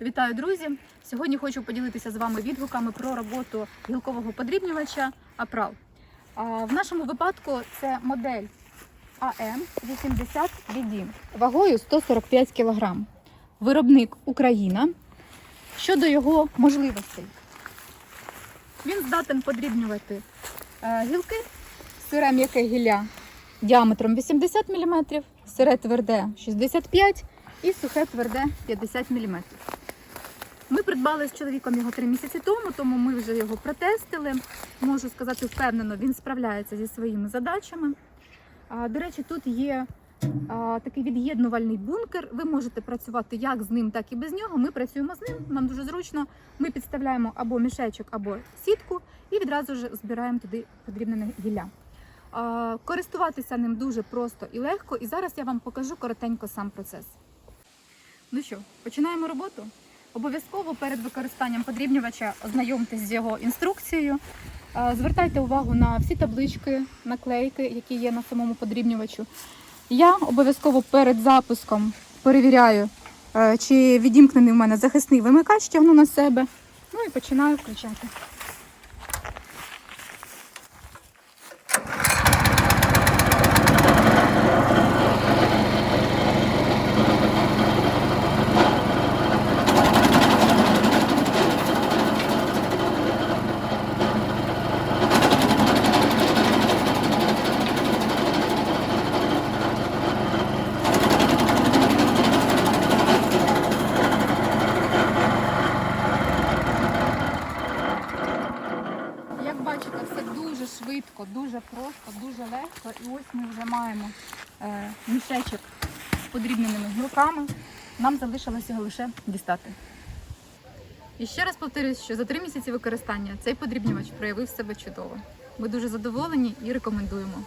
Вітаю, друзі! Сьогодні хочу поділитися з вами відгуками про роботу гілкового подрібнювача Апрал. В нашому випадку це модель АМ 80 BD вагою 145 кг. Виробник Україна. Щодо його можливостей, він здатен подрібнювати е, гілки, сире м'яке гілля діаметром 80 мм, сире тверде 65 і сухе тверде 50 мм. Ми придбали з чоловіком його три місяці тому, тому ми вже його протестили. Можу сказати впевнено, він справляється зі своїми задачами. До речі, тут є такий від'єднувальний бункер. Ви можете працювати як з ним, так і без нього. Ми працюємо з ним, нам дуже зручно. Ми підставляємо або мішечок, або сітку і відразу ж збираємо туди подрібнене гілля. Користуватися ним дуже просто і легко, і зараз я вам покажу коротенько сам процес. Ну що, починаємо роботу? Обов'язково перед використанням подрібнювача ознайомтесь з його інструкцією. Е, Звертайте увагу на всі таблички, наклейки, які є на самому подрібнювачу. Я обов'язково перед запуском перевіряю, е, чи відімкнений в мене захисний вимикач, тягну на себе. Ну і починаю включати. Як бачите, все дуже швидко, дуже просто, дуже легко. І ось ми вже маємо е, мішечок з подрібненими гілками. Нам залишилося його лише дістати. І ще раз повторюсь, що за три місяці використання цей подрібнювач проявив себе чудово. Ми дуже задоволені і рекомендуємо.